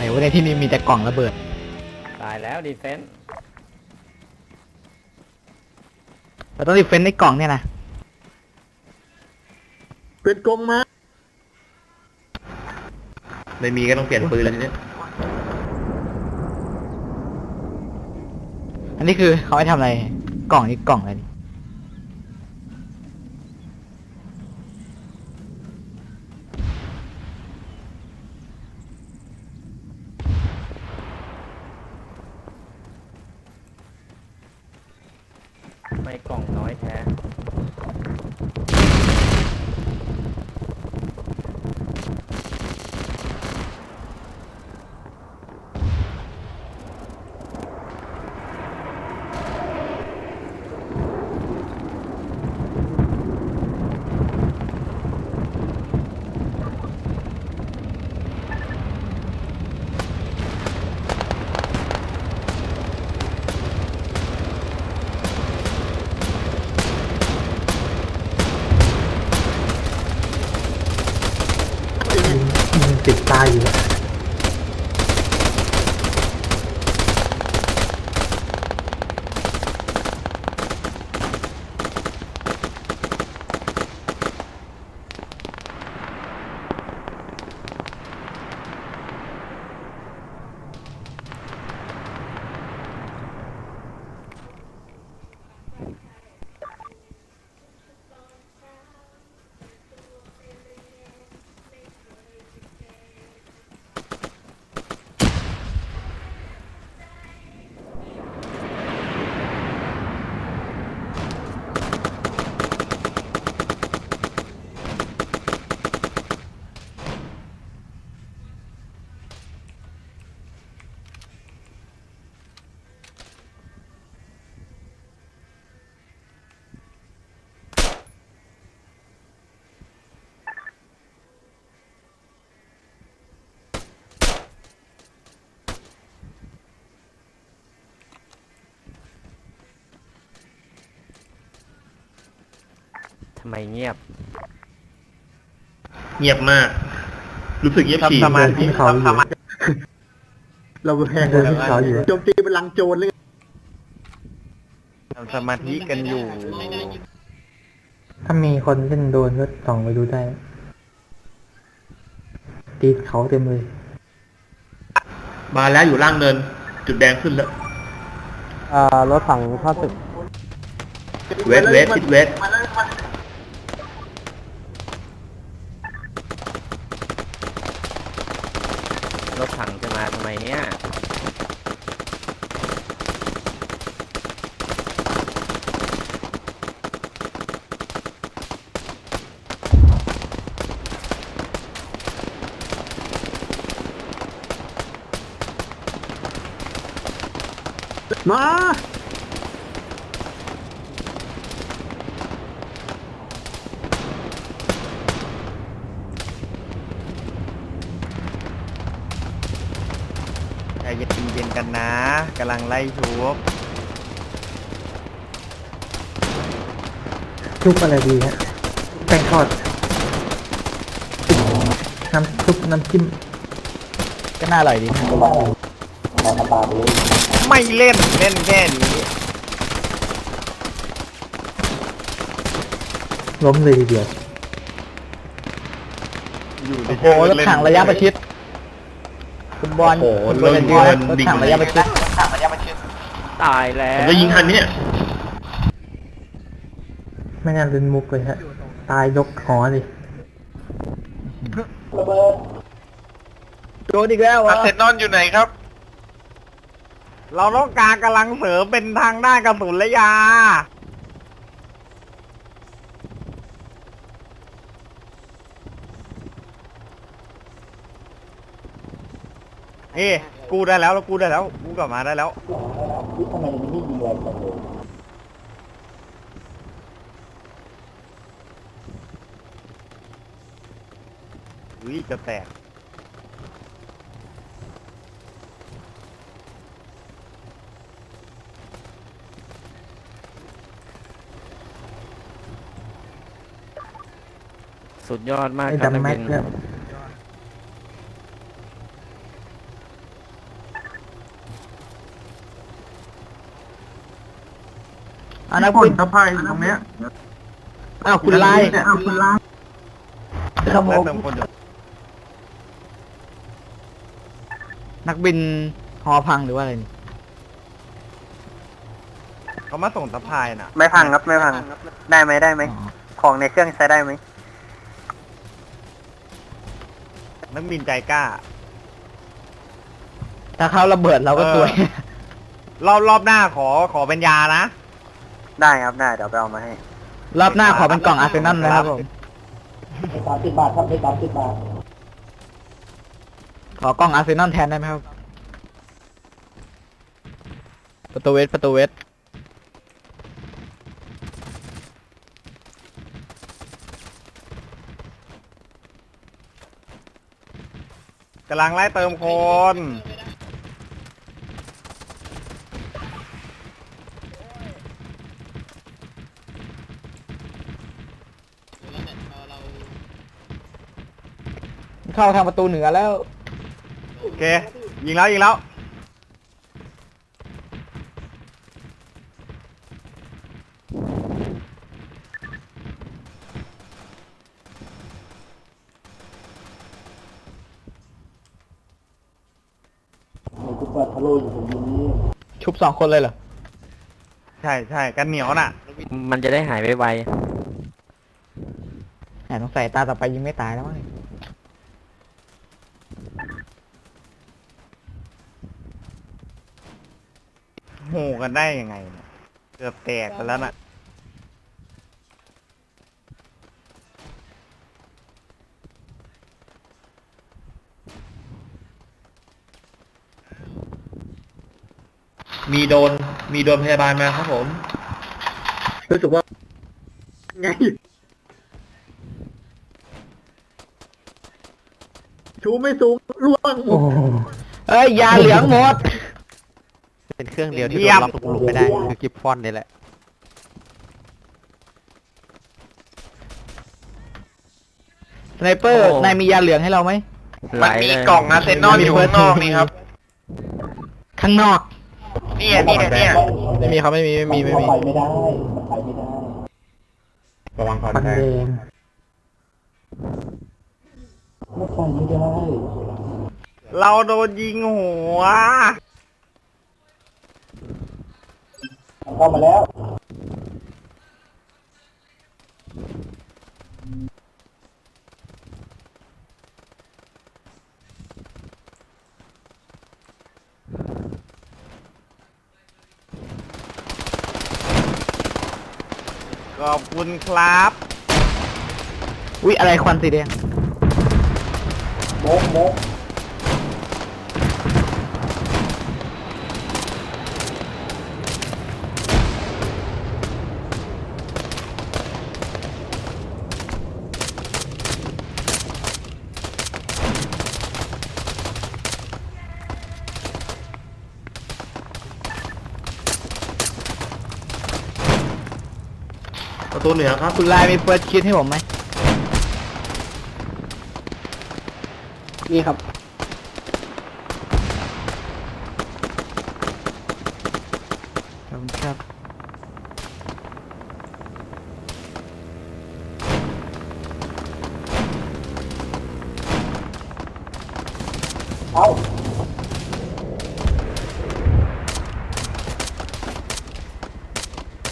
ไหนวะในที่นี่มีแต่กล่องระเบิด ตายแล้วดีเฟนเราต้องรีเฟนในกล่องเนี่ยนะเป็นกลมมาไม่มีก็ต้องเปลี่ยนปืนแล้วทีเนี้ยอันนี้คือเขาให้ทำอะไร กล่องนี้กล่องอะไรนี่ ไม่กล่องน้อยแท้ ยิง ติดตายอยู่แล้ว ทำไมเงียบ เงียบมาก รู้สึกเงียบฉี่ทำสมาธิเขาอยู่ เราแพงเลยที่เขาอยู่โจมตีเป็นลังโจรเลยทำสมาธิกันอยู่ ถ้ามีคนเล่นโดนก็ส่องไปดูได้ ตีเขาเต็มเลย มาแล้วอยู่ล่างเนิน จุดแดงขึ้นแล้วอ่ารถถังข้าศึก เวทเวททิดเวท รถถังจะมาทำไมเนี่ยมา ใจเย็นๆ กันนะกำลังไล่ทุบชุบอะไรดีฮะแป้งทอดน้ำซุปน้ำจิ้มก็น่าอร่อยดีนะไม่เล่นเล่นแค่นี้ล้มเลยทีเดียวอยู่ในโอ้โหรถถังระยะประชิด คุณบอลโอ้โหคุณบเริ่อลมเป็นเดิรนถดิ่ง ถังเลระยยะประชิดตายแล้ผมวจะยิงทันเนี่ยไม่น่าเล่นมุกเลยฮะ ตายยกหอเลยโดนอีกแล้ววะอาร์เซนอลอยู่ไหนครับ เราต้องการกำลังเสริมเป็นทางด้านกระสุนและยา เอ้กูได้แล้วแล้วกูได้แล้วกูกลับมาได้แล้ววิจะแตกสุดยอดมากไอ้ครับนักดำแม็บิกนเนี่ย อะนักคนบินสะพายอยู่ตรงเนี้ยอ้าวคุณไล่เนี่ยอ้าวคุณไล่ครับผแล้วมเติมคนอยู่นักบินหอพังหรือว่าอะไรนี่เขามาส่งสะพายน่ะ ไม่พังครับไม่พัง ได้ไหมได้ไหมอ๋อของในเครื่องใช้ได้ไหมนักบินใจกล้า ถ้าเขาระเบิดเราก็เออตัวยรอบรอบหน้าขอขอเป็นยานะ ได้ครับได้เดี๋ยวไปเอามาให้ รอบหน้าขอเป็นกล่องอาร์เซนอลนะครับผมขอกล่องอาร์เซนอลแทนได้ไหมครับ ประตูเวสประตูเวสกำลังไล่เติมคน เข้าทางประตูเหนือแล้ว โอเค ยิงแล้วยิงแล้วชุบสองคนเลยเหรอ ใช่ใช่กันเหนียวน่ะ มันจะได้หายไวแหมสงสัยตาต่อไปยิงไม่ตายแล้วมั้งโห กันได้ยังไงเนี่ยเกือบแตกไปแล้วน่ะ มีโดน มีโดนพยาบาลมาครับผม รู้สึกว่า ไง ชูไม่สูงล่วง เอ้ยยาเหลืองหมด เป็นเครื่องเดียวที่เยี่ยมล็อกหลุมไม่ได้คือกิฟฟอนนี่แหละ สไนเปอร์ นายมียาเหลืองให้เราไหมๆไหลเลยอาร์เซนอลอยู่ข้างนอกนี่ครับ ข้างนอก เนี่ยเนี่ยเนี่ยไม่มีครับไม่มีไม่มีไม่มีระวังคอนแทคเราโดนยิงหัว ขอบคุณครับ อุ๊ยอะไรควันสีแดง ประตูเหนือครับคุณลายมีเฟิร์สคิดให้ผมไหมนี่ครับ ขอบคุณครับ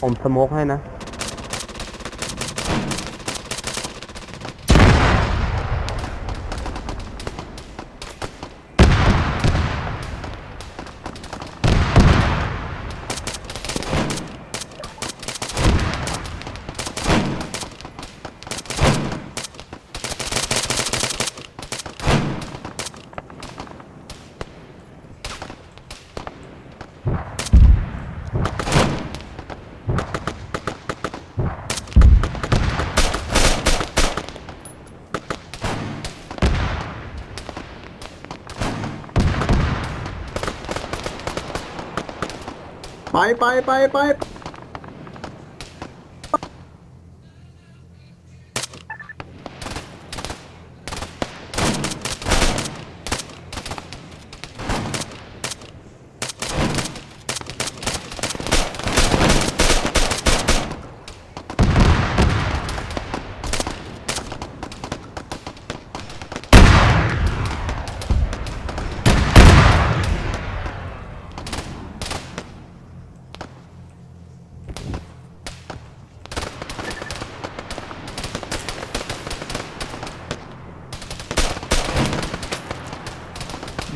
ผมสโมกให้นะ ไปไปไปไปเ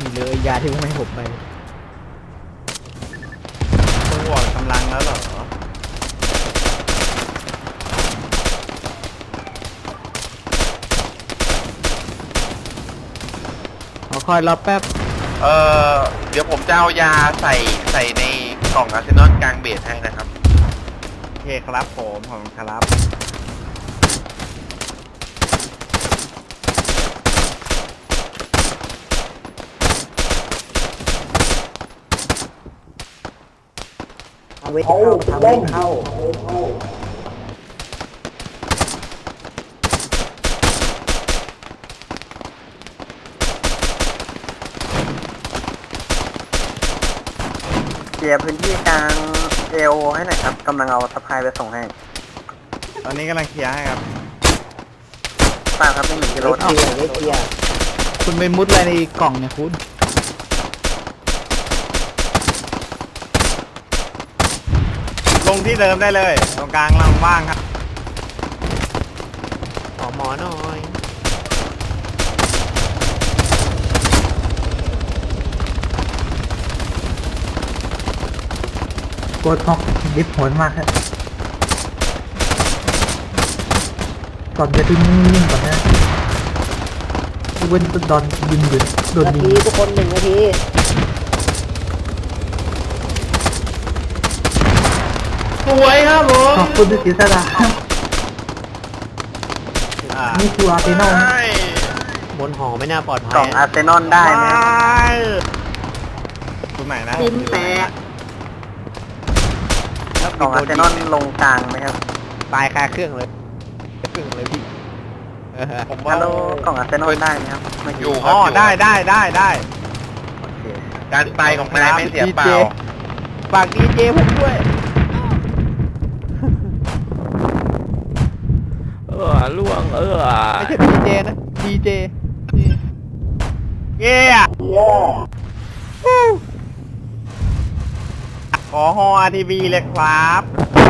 นี่เลยยาที่พวกไม่ให้ผมไปตัวกำลังแล้วเหรอขอคอยรอแป๊บเออเดี๋ยวผมจะเอายาใส่ใส่ในกล่องอาร์เซนอลกลางเบสให้นะครับ โอเคครับผมขอบคุณครับ เอาไว้เข้าเอาไว้เข้าเคลียร์พื้นที่กลางเอโอให้หน่อยครับกำลังเอาสะพายไปส่งให้ตอนนี้กำลังเคลียร์ให้ครับป้าครับไม่หนีรถเคลียร์ไว้เคลียร์ คุณไปมุดอะไรในกล่องเนี่ยคุณ ลงที่เดิมได้เลย ตรงกลางล่างว่างครับ ขอหมอหน่อยโกดท็อกดิฟโหนมากครับก่อนจะดิ้นนิ่งๆก่อนนะเว้นดอนยิงอยู่โดนยิงทุกคนหนึ่งนาที สวยครับผมขอบคุณที่เสียสละอ่านี่คืออาร์เซนอลนะบนหอไม่น่าปลอดภักล่องยอาร์เซนอลได้ไหมครับตรงไหนนะจิ้มแตกกล่องอาร์เซนอลลงกลางไหมครับตายคาเครื่องเลยเครื่องเลยพี่เออผมว่าฮัลโหลกล่องอาร์เซนอลได้ไหมครับเมื่ออกี้ยู่คอ๋รัอบได้ได้ได้ได้โอเคการไปของนายไม่เสียเปล่าฝากดีเจผมด้วย เออล่วง เออไม่ใช่ดีเจนะดีเจเย้ขอฮอทีวีเลยครับ